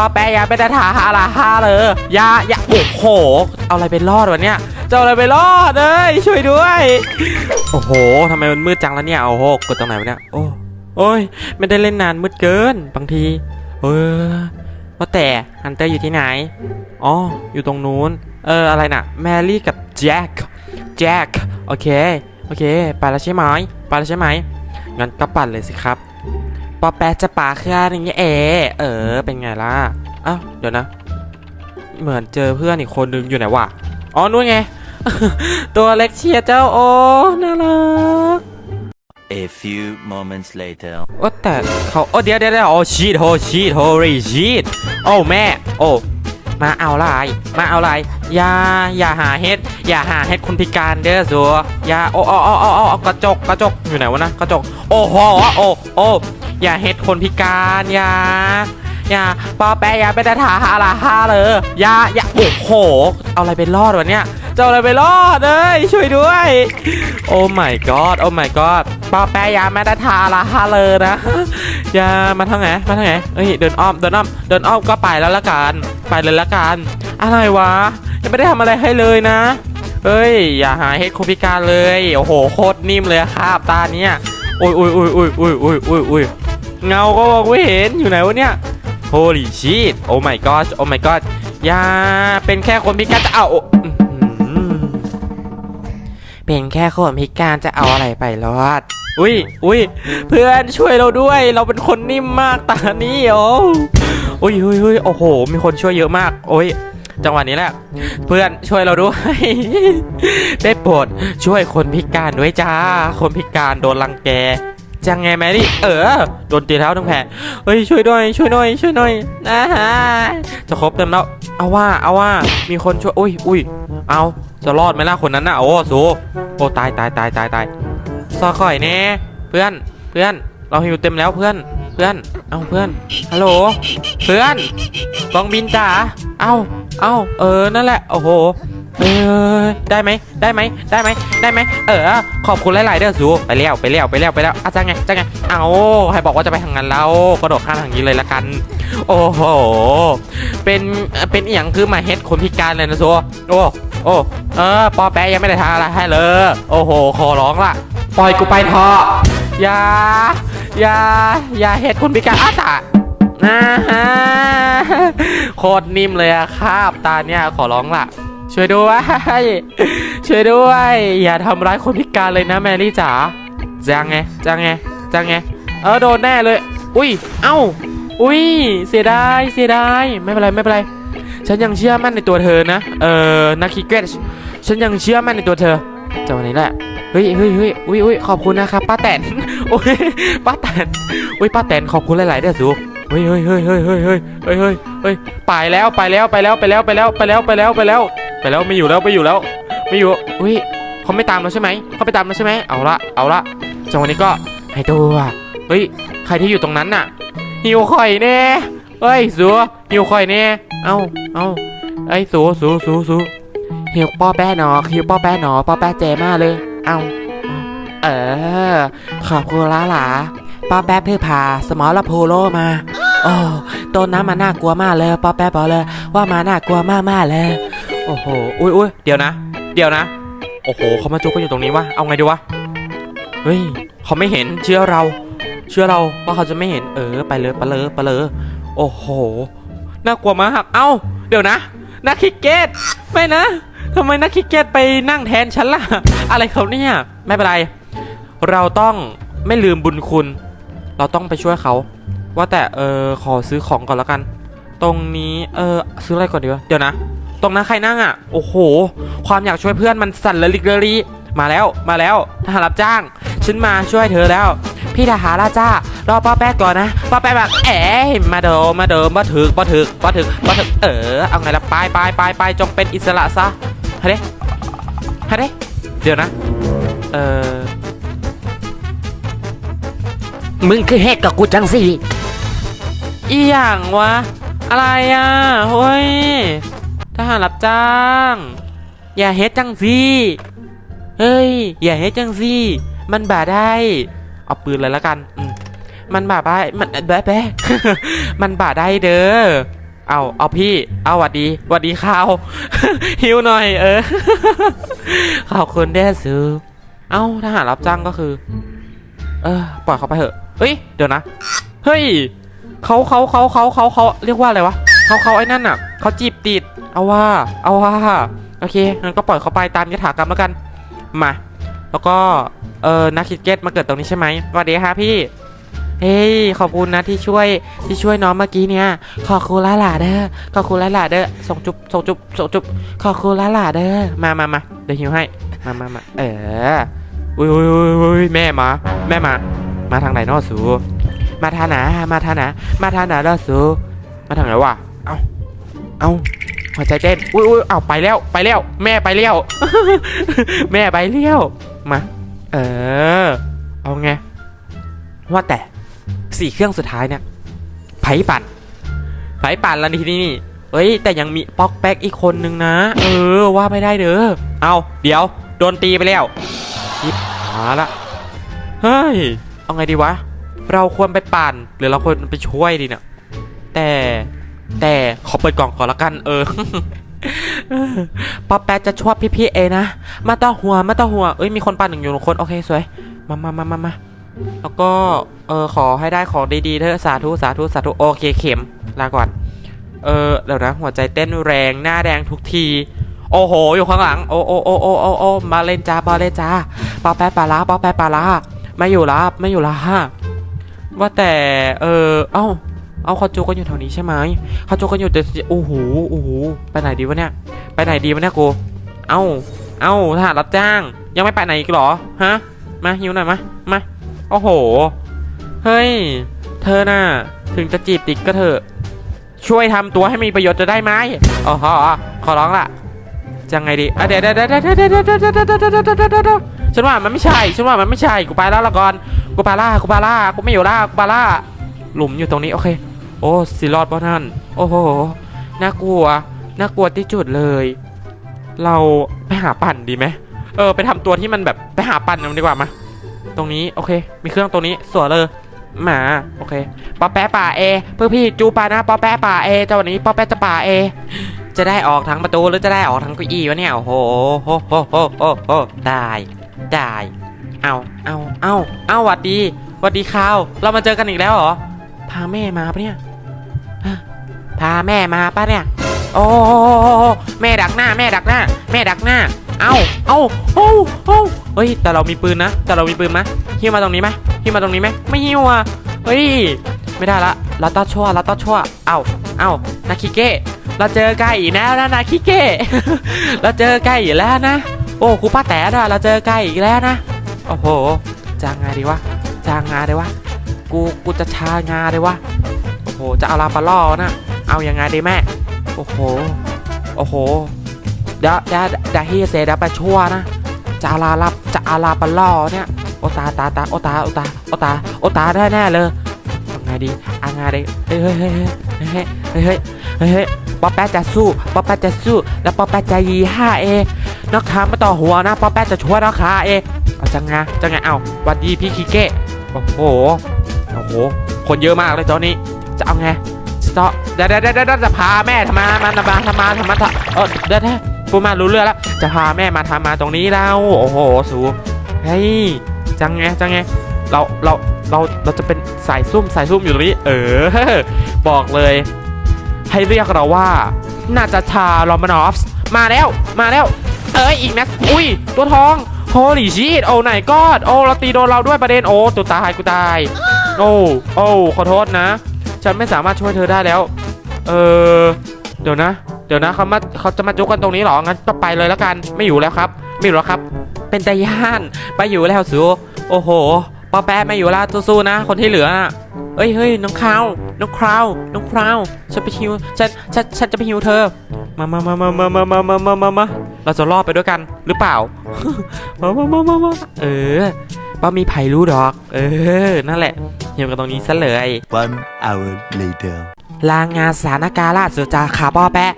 อแปะยาไปแต่ถาหาลาฮาเลยยายาโอ้โห เอาอะไรไปรอดวะเนี่ยจะเอาอะไรไปรอดเอ้ยช่วยด้วย โอ้โหทำไมมันมืดจังแล้วเนี่ยโอ้โหกดตรงไหนวะเนี่ยโอ้โอ้ยไม่ได้เล่นนานมืดเกินบางที เออว่าแต่ฮันเตอร์อยู่ที่ไหนอ๋ออยู่ตรงนู้นเอออะไรน่ะแมรี่กับแจ็คแจ็คโอเคโอเค ไปแล้วใช่ไหมไปแล้วใช่ไหมงั้นก็ปั่นเลยสิครับ ปอแปะจะปาเคลื่อนอย่างเงี้ยเอเออ เป็นไงล่ะอ้าวเดี๋ยวนะ เหมือนเจอเพื่อนอีกคนนึงอยู่ไหนวะอ๋อนู่นไง ตัวเล็กเชียร์เจ้าโอ้น่ารัก A few moments later. ว่าแต่เขาโอ้เดี๋ยวเดี๋ยวเดี๋ยวโอ้ชีตโอ้ชีตโอ้รีชีตโอ้แม่ โอ้มาเอาอะไรมาเอาอะไรอย่าอย่าหาเฮ็ดอย่าหาเฮ็ดคนพิการเด้อสัวอย่าโอ้โอ้โอ้โอ้โอ้กระจกกระจกอยู่ไหนวะนะกระจกโอ้โหโอ้โอ้ อย่าเฮ็ดคนพิการอย่าอย่าปอแปะอย่าไปแต่ถาหาลาฮาเลยอย่าอย่าโอ้โห เอาอะไรไปรอดวะเนี่ยจะเอาอะไรไปรอดเอ้ยช่วยด้วย โอ้ my god โอ้ my god ปอแปะอย่าไม่แต่ถาละฮาเลยนะอย่ามาทางไหนมาทางไหนเอ้ยเดินอ้อมเดินอ้อมเดินอ้อมก็ไปแล้วละกันไปเลยละกันอะไรวะยังไม่ได้ทำอะไรให้เลยนะเอ้ย อย่าหาเฮ็ดคนพิการเลย โอ้โหโคตรนิ่มเลยครับตาเนี้ยอุ้ยอุ้ยอุ้ยอุ้ยอุ้ยอุ้ยอุ้ย เงาก็มองไม่เห็นอยู่ไหนวะเนี่ย Holy shit โอ้ my god โอ้ my god อย่าเป็นแค่คนพิการจะเอาเป็นแค่คนพิการจะเอาอะไรไปรอดอุ้ยอุ้ยเพื่อนช่วยเราด้วย เราเป็นคนนิ่มมากตานี้โอ้อุ้ยอุ้ยอุ้ยโอ้โห มีคนช่วยเยอะมาก โอ้ยจังหวะนี้แหละ เพื่อนช่วยเราด้วย ได้โปรดช่วยคนพิการด้วยจ้า คนพิการโดนรังแก จังไงแมรี่เออโดนตีเท้าทั้งแผลเฮ้ยช่วยหน่อยช่วยหน่อยช่วยหน่อยนะฮะจะครบเต็มแล้วเอาว่าเอาว่ามีคนช่วยอุ้ยอุ้ยเอาจะรอดไหมล่ะคนนั้นน่ะโอ้สูโอ้ตายตายตายตายตายซอข่อยแน่เพื่อนเพื่อนเราหิวเต็มแล้วเพื่อนเพื่อนเอาเพื่อนฮัลโหลเพื่อนกองบินจ๋าเอาเอาเออนั่นแหละโอ้โห เออได้ไหมได้ไหมได้ไหมได้ไหมเออ ขอบคุณหลายๆเด้อสูไปแล้วไปแล้วไปแล้วไปแล้วอาจารย์ไงอาจาไงเอาให้บอกว่าจะไปทางนั้นแล้วกระโดดข้ามทางนี้เลยละกัน โอ้โหเป็นเป็นอหย่างคือมาเฮ็ดคนพิการเลยนะสูโอ้โอ้เออปอแปะยังไม่ได้ทำอะไรให้เลย โอ้โหขอร้องละปล่อยกูไปเถอะอย่าอย่าอย่าเฮ็ดคนพิการอาตานะฮะโคตรนิ่มเลยอะครับตาเนี่ยขอร้องล่ะ ช่วยด้วย ช่วยด้วย อย่าทำร้ายคนพิการเลยนะแมรี่จ๋าจังไงจังไงจังไง เออโดนแน่เลย อุ้ย เอ้า อุ้ย เสียดาย เสียดาย ไม่เป็นไร ไม่เป็นไร ฉันยังเชื่อมั่นในตัวเธอนะ เออนักคิกเก็ตฉันยังเชื่อมั่นในตัวเธอจังหวะนี้แหละ เฮ้ยเฮ้ยเฮ้ยอุ้ยอุ้ยขอบคุณนะครับป้าแตนโอ้ย ป้าแตนอุ้ย ป้าแตนขอบคุณหลายๆเด้อสูเฮ้ยเฮ้ยเฮ้ยเฮ้ยเฮ้ยเฮ้ยเฮ้ยเฮ้ยเฮ้ยไปแล้ว ไปแล้ว ไปแล้ว ไปแล้ว ไปแล้ว ไปแล้ว ไปแล้ว ไปแล้ว ไปแล้วไม่อยู่แล้วไม่อยู่แล้วไม่อยู่อุ้ยเขาไม่ตามเราใช่ไหมเขาไปตามเราใช่ไหมเอาละเอาละจังหวะนี้ก็ให้ตัวเฮ้ยใครที่อยู่ตรงนั้นน่ะหิวข่อยแน่เฮ้ยสัวหิวข่อยแน่เอ้าเอ้าไอ้สัวสัวสัวสัวหิวป้อแป้หนอหิวป้อแป้หนอป้อแป้เจมากเลยเอ้าเออขอบคุณละหลาป้อแป้เพื่อพาสมอลโพโลมาโอ้ต้นน้ำมันน่ากลัวมากเลยป้อแป้บอกเลยว่ามาน่ากลัวมากมากๆเลย โอ้โห อุ้ยอุ้ยเดี๋ยวนะ เดี๋ยวนะ โอ้โหเขามาจุกกันอยู่ตรงนี้วะ เอาไงดีวะ เฮ้ยเขาไม่เห็น เชื่อเรา เชื่อเราว่าเขาจะไม่เห็น เออ ไปเลยไปเลยไปเลย โอ้โห น่ากลัวมากเอ้า เดี๋ยวนะ นักคิกเก็ต ไม่นะทำไมนักคิกเก็ตไปนั่งแทนฉันล่ะ อะไรเขาเนี่ย ไม่เป็นไร เราต้องไม่ลืมบุญคุณ เราต้องไปช่วยเขา ว่าแต่ เออ ขอซื้อของก่อนแล้วกัน ตรงนี้ เออ ซื้ออะไรก่อนดีวะ เดี๋ยวนะ ตรงนั้นใครนั่งอะ โอ้โห ความอยากช่วยเพื่อนมันสั่นระลิกระลีมาแล้วมาแล้วทหารรับจ้าง ฉันมาช่วยเธอแล้ว พี่ทหารราจ้ารอป้าแป๊กก่อนนะป้าแป๊กแบบเอ๋มาเดิมมาเดิมมาถึกมาถึกมาถึกมาถึกเออเอาไงล่ะไปไปไปไปจงเป็นอิสระซะฮะเด้ฮะเด้เดี๋ยวนะเออมึงคือเฮ็ดกับกูจังสิอีหยังวะอะไรอะเฮ้ย ทหารรับจ้าง อย่าเฮ็ดจังสิเฮ้ย อย่าเฮ็ดจังสิมันบ่าได้ เอาปืนเลยละกันมันบ่าได้มันแบ๊ะแบ๊ะมันบ่าได้เด้อเอาเอาพี่ เอาหวัดดีหวัดดีข้าวหิวหน่อย เออขอบคุณเด้อซูเอ้าทหารรับจ้างก็คือ เออปล่อยเขาไปเถอะเฮ้ยเดี๋ยวนะ เฮ้ยเขาเขาเขาเขาเขาเขาเรียกว่าอะไรวะเขาเขาไอ้นั่นอะเขาจีบติด เอาว่า เอาว่า โอเคงั้นก็ปล่อยเขาไปตามยถากรรมแล้วกัน มา แล้วก็ เออนักคริกเก็ตมาเกิดตรงนี้ใช่ไหมสวัสดีค่ะพี่ เฮ้ย ขอบคุณนะที่ช่วย ที่ช่วยน้องเมื่อกี้เนี่ย ขอบคุณหลาเด้อ ขอบคุณหลาเด้อ ส่งจุ๊บส่งจุ๊บส่งจุ๊บขอบคุณหลาเด้อ มามามาเดี๋ยวหิวให้ มามามาเออ อุ้ยอุ้ยอุ้ยอุ้ยแม่มา แม่มา มาทางไหนเนอสู มาทางไหนมาทางไหนมาทางไหนเนอสู มาทางไหนวะ เอ้า เอ้า หัวใจเต้นอุ้ยอุ้ยเอาไปแล้วไปแล้ว แม่ไปแล้ว แม่ไปแล้วมาเออ เอาไง ว่าแต่สี่เครื่องสุดท้ายเนี่ยไผ่ปั่นไผ่ปั่นแล้วทีนี้นี่เอ้ย แต่ยังมีป๊อกแป๊กอีกคนนึงนะ เออ ว่าไม่ได้เด้อเอาเดี๋ยว โดนตีไปแล้วชิบหาละเฮ้ย เอาไงดีวะ เราควรไปปั่น หรือเราควรไปช่วยดีเนี่ยแต่ แต่ขอเปิดกล่องก่อนละกัน เออป๊อปแป๊กจะช่วยพี่ๆเองนะ มาต่อหัว มาต่อหัว เอ้ย มีคนปั่นหนึ่งอยู่หนึ่งคน โอเค สวย มามามามามาแล้วก็ เออ ขอให้ได้ของดีๆเถอะสาธุ สาธุ สาธุ โอเค เข็ม ลาก่อน เออ เดี๋ยวนะ หัวใจเต้นแรง หน้าแดงทุกที โอ้โห อยู่ข้างหลัง โอ้โอ้โอ้โอ้โอ้โอ้มาเล่นจ้ามาเล่นจ้าปอแปะปลาลาปอแปะปลาลาไม่อยู่ละไม่อยู่ละว่าแต่ เออ เอ้า เอาเขาจูกันอยู่แถวนี้ใช่ไหมเขาจูกันอยู่แต่โอ้โหโอ้โหไปไหนดีวะเนี่ย ไปไหนดีวะเนี่ยกูเอ้าเอ้าทหารรับจ้าง ยังไม่ไปไหนอีกเหรอฮะมาหิวหน่อยมามาโอ้โหเฮ้ยเธอน่ะถึงจะจีบติดก็เถอะช่วยทำตัวให้มีประโยชน์จะได้ไหมอ๋อขอร้องละจะไงดีอะเดี๋ยวเดี๋ยวเดี๋ยวเดี๋ยวเดี๋ยวเดี๋ยวเดี๋ยวเดี๋ยวเดี๋ยวเดี๋ยวเดี๋ยวเดี๋ยวเดี๋ยวฉันว่ามันไม่ใช่ ฉันว่ามันไม่ใช่ กูไปแล้วละก่อน กูไปล่า กูไปล่า กูไม่อยู่ล่า กูไปล่า หลุมอยู่ตรงนี้ โอเค โอ้สิรอดป่ะท่าน โอ้โห น่ากลัว น่ากลัวที่จุดเลย เราไปหาปั่นดีไหมเออ ไปทำตัวที่มันแบบไปหาปั่นกันดีกว่ามา ตรงนี้โอเค มีเครื่องตรงนี้สวยเลยหมาโอเคปอแปะป่าเอเพื่อพี่จูปานะปอแปะป่าเอเจ้าวันนี้ปอแปะจะป่าเอจะได้ออกทางประตูหรือจะได้ออกทางเก้าอี้วะเนี่ยโอ้โหโหโหโหโหโหได้ได้เอาเอาเอาเอาหวัดดีหวัดดีข้าว เรามาเจอกันอีกแล้วเหรอพาแม่มาปะเนี่ย พาแม่มาปะเนี่ย โอ้แม่ดักหน้า แม่ดักหน้า แม่ดักหน้า เอาเอาโอ้โอ้เฮ้ย แต่เรามีปืนนะ แต่เรามีปืนไหมหิ้วมาตรงนี้ไหมหิ้วมาตรงนี้ไหมไม่หิ้วอะ เฮ้ย ไม่ได้ละเราต้องชั่วเราต้องชั่ว เอาเอานาคิเก้เราเจอกล้อีกแล้วนะนาคิเก้เราเจอกล้อีกแล้วนะ โอ้ครูป้าแต๋อะเราเจอกล้อีกแล้วนะ โอ้โหจางงาดีวะจางงาดีวะ กู กูจะชางาดีวะ โห จะเอาลาปลาล่อนะเอาอยัางไงดีแม่ โอ้โห โอ้โหเดาเดาเดาฮเซเดาปลาชั่วนะ จะเอาลาลับจะเอาลาปลาล่อเนี่ย โอตาตาตาโอตาโอตาโอตาโอตาได้แน่เลยทำไงดีอาไงดีเฮ้ยเฮ้ยเฮ้ยเฮ้ยเฮ้ยเฮ้ยป๊อปแป๊จะสู้ป๊อปแป๊จะสู้ แล้วป๊อปแป๊จะยีห้าเอนักขามาต่อหัวนะป๊อปแป๊จะช่วยนักขาเอเอาจังไงจังไงเอาวัดดีพี่คิเก้โอ้โหโอ้โห คนเยอะมากเลยตอนนี้ เอาไงจะต่อเดี๋ยวเดี๋ยวเดี๋ยวจะพาแม่ทำมามาทำมาทำมาทำมาทำเออเดี๋ยวเดี๋ยวพูมารู้เรื่องแล้ว จะพาแม่มาทำมาตรงนี้แล้วโอ้โหสูเฮ้ยจังไงจังไงเราเราเราเราจะเป็นสายซุ่มสายซุ่มอยู่ตรงนี้ เออ บอกเลย ให้เรียกเราว่าน่าจะชาลอมานอฟส์มาแล้วมาแล้ว เอ้ยอีกนะอุ้ย ตัวทองโฮลี่ชีตโอ้ไหนกอดโอ้เราตีโดนเราด้วยประเด็นโอ้ตัวตายกูตาย โอ้โอ้ขอโทษนะ ฉันไม่สามารถช่วยเธอได้แล้ว เออเดี๋ยวนะ เดี๋ยวนะเขามาเขาจะมาจุกกันตรงนี้หรอ งั้นก็ไปเลยแล้วกัน ไม่อยู่แล้วครับ ไม่อยู่แล้วครับ เป็นตาย่านไปอยู่แล้วสูโอ้โหปอแปะไม่อยู่แล้วสู้ๆนะ คนที่เหลือนะเอ้ยเฮ้ยน้องคราวน้องคราวน้องคราวฉันไปฮิวฉันฉันฉันจะไปฮิวเธอ มามามามามามามามามามามาเราจะรอดไปด้วยกันหรือเปล่า มามามามามาเออป้ามีไผ่รู้ดอก เออ นั่นแหละ ฮิวกันตรงนี้ซะเลย One hour later. ลางงานสถานการณ์ล่าสุดจากขาป้อแปะ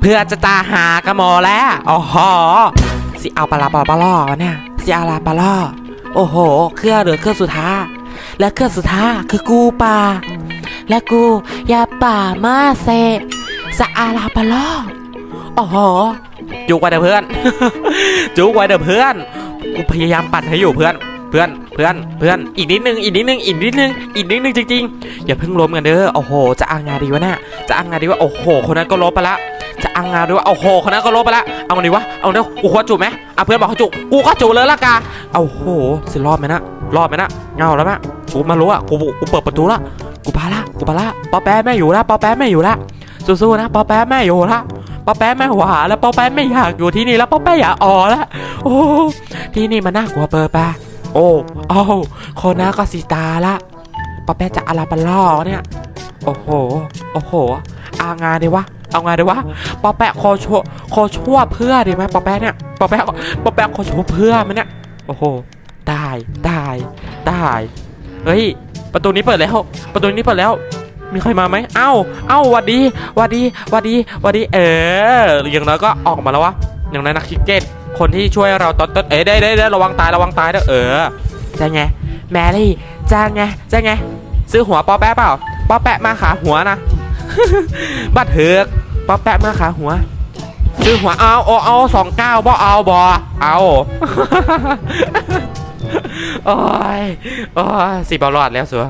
เพื่อจะตาหากระหมอแล้วอ๋อหอสิเอาปลาปลาปลาล่อวะเนี่ยสิเอาลาปลาล่อโอ้โห เครื่องเหลือเครื่องสุดท้ายและเครื่องสุดท้ายคือกูปลาและกูอย่าป่ามาเซสะอาลาปะลอโอ้โหจุกไว้เด้อเพื่อน จุกไว้เด้อเพื่อน กูพยายามปั่นให้อยู่เพื่อนเพื่อนเพื่อนเพื่อนอีกนิดนึงอีกนิดนึงอีกนิดนึงอีกนิดนึงจริงๆอย่าเพิ่งล้มกันเด้อโอ้โห จะอังงานดีวะเนี่ยจะอังงานดีวะโอ้โห คนนั้นก็ล้มไปละจะอังงานดีวะโอ้โหคนนั้นก็ล้มไปละเอาไงดีวะเอาเด้อกูควรจูบไหมอะเพื่อนบอกให้จูบกูก็จูบเลยละกันเอาโหสิรอดไหมนะรอดไหมนะเงาแล้วแม่กูมารู้อะกูกูเปิดประตูละกูพาละกูพาละปอแป๊ะแม่อยู่ละปอแป๊ะแม่อยู่ละสู้ๆนะปอแป๊ะแม่อยู่ละปอแป๊ะแม่หวาแล้วปอแป๊ะไม่อยากอยู่ที่นี่แล้วปอแป๊ะอยากออแล้วโอ้ที่นี่มันน่ากลัวเปิดปะ โอ้โอ้โคนาก็สีตาละปอแป๊ะจะอาราปะล่อเนี่ย โอ้โห โอ้โหเอางานดีวะ เอางานดีวะปอแป๊ะโคชั่วโคชั่วเพื่อดีไหมปอแป๊ะเนี่ยปอแป๊ะปอแป๊ะโคชั่วเพื่อมันเนี่ย โอ้โหได้ได้ได้เฮ้ย ประตูนี้เปิดแล้ว ประตูนี้เปิดแล้ว มีใครมาไหมเอ้า เอ้าวัดดีวัดดีวัดดีวัดดี เออ อย่างน้อยก็ออกมาแล้ววะ อย่างน้อยนักคิกเก็ต คนที่ช่วยเราตอนต้นเอ้ยได้ได้ได้ระวังตายระวังตายเด้อเออจะไงแมรี่จะไงจะไงซื้อหัวปอแปะเปล่าปอแปะมาขาหัวนะบัดเถือกปอแปะมาขาหัวซื้อหัวเอาเอเอาสองเก้าบ่เอาบ่เอาโอ้ยโอ้ยสิบเอารอดแล้วสัว